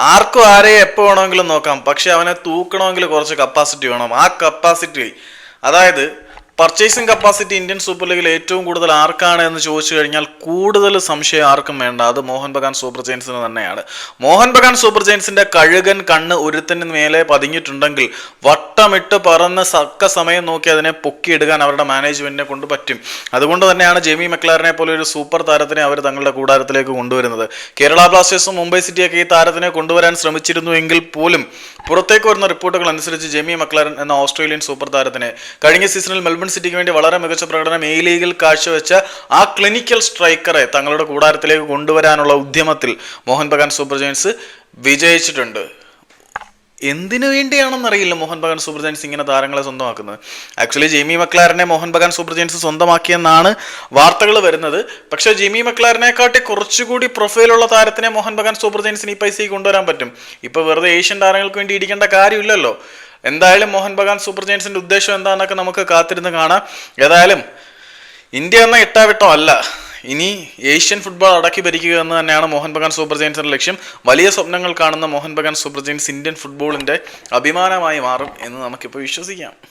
ആർക്കും ആരെ എപ്പോൾ വേണമെങ്കിലും നോക്കാം. പക്ഷെ അവനെ തൂക്കണമെങ്കിൽ കുറച്ച് കപ്പാസിറ്റി വേണം. ആ കപ്പാസിറ്റി അതായത് പർച്ചേസിംഗ് കപ്പാസിറ്റി ഇന്ത്യൻ സൂപ്പർ ലീഗിൽ ഏറ്റവും കൂടുതൽ ആർക്കാണ് എന്ന് ചോദിച്ചു കഴിഞ്ഞാൽ കൂടുതൽ സംശയം ആർക്കും വേണ്ട. അത് മോഹൻ ബഗാൻ സൂപ്പർ ജയൻസിന് തന്നെയാണ്. മോഹൻ ബഗാൻ സൂപ്പർ ജയൻസിന്റെ കഴുകൻ കണ്ണ് ഒരുത്തിന് മേലെ പതിഞ്ഞിട്ടുണ്ടെങ്കിൽ വട്ടമിട്ട് പറന്ന് സക്ക സമയം നോക്കി അതിനെ പൊക്കിയെടുക്കാൻ അവരുടെ മാനേജ്മെന്റിനെ കൊണ്ട് പറ്റും. അതുകൊണ്ട് തന്നെയാണ് ജെമി മെക്ലാറിനെ പോലെ ഒരു സൂപ്പർ താരത്തിനെ അവർ തങ്ങളുടെ കൂടാരത്തിലേക്ക് കൊണ്ടുവരുന്നത്. കേരള ബ്ലാസ്റ്റേഴ്സും മുംബൈ സിറ്റിയൊക്കെ ഈ താരത്തിനെ കൊണ്ടുവരാൻ ശ്രമിച്ചിരുന്നു എങ്കിൽ പോലും പുറത്തേക്ക് വരുന്ന റിപ്പോർട്ടുകൾ അനുസരിച്ച് ജെമി മക്ലാരൻ എന്ന ഓസ്ട്രേലിയൻ സൂപ്പർ താരത്തിനെ കഴിഞ്ഞ സീസണിൽ മെൽബൺ സിറ്റിക്ക് വേണ്ടി വളരെ മികച്ച പ്രകടനം എ ലീഗിൽ കാഴ്ചവെച്ച ആ ക്ലിനിക്കൽ സ്ട്രൈക്കറെ തങ്ങളുടെ കൂടാരത്തിലേക്ക് കൊണ്ടുവരാനുള്ള ഉദ്യമത്തിൽ മോഹൻ ബഗാൻ സൂപ്പർ ജയൻസ് വിജയിച്ചിട്ടുണ്ട്. എന്തിനു വേണ്ടിയാണെന്നറിയില്ല മോഹൻ ബഗാൻ സൂപ്പർ ജയൻസ് ഇങ്ങനെ താരങ്ങളെ സ്വന്തമാക്കുന്നത്. ആക്ച്വലി ജെമി മക്ലാരനെ മോഹൻ ബഗാൻ സൂപ്പർ ജയൻസ് സ്വന്തമാക്കിയെന്നാണ് വാർത്തകൾ വരുന്നത്. പക്ഷേ ജെമി മക്ലാരനെക്കാട്ടി കുറച്ചുകൂടി പ്രൊഫൈലുള്ള താരത്തിനെ മോഹൻ ബഗാൻ സൂപ്പർ ജയൻസിന് ഈ പൈസയ്ക്ക് കൊണ്ടുവരാൻ പറ്റും. ഇപ്പോൾ വെറുതെ ഏഷ്യൻ താരങ്ങൾക്ക് വേണ്ടി ഇടിക്കേണ്ട കാര്യമില്ലല്ലോ. എന്തായാലും മോഹൻ ബഗാൻ സൂപ്പർ ജയൻസിന്റെ ഉദ്ദേശം എന്താണെന്നൊക്കെ നമുക്ക് കാത്തിരുന്ന് കാണാം. ഏതായാലും ഇന്ത്യ എന്ന ഇട്ടാവിട്ടോ അല്ല. ഇനി ഏഷ്യൻ ഫുട്ബോൾ അടക്കി ഭരിക്കുക എന്ന് തന്നെയാണ് മോഹൻ ബഗാൻ സൂപ്പർ ജയൻസിന്റെ ലക്ഷ്യം. വലിയ സ്വപ്നങ്ങൾ കാണുന്ന Mohun Bagan Super Giants Indian ഫുട്ബോളിന്റെ അഭിമാനമായി മാറും എന്ന് നമുക്കിപ്പോൾ വിശ്വസിക്കാം.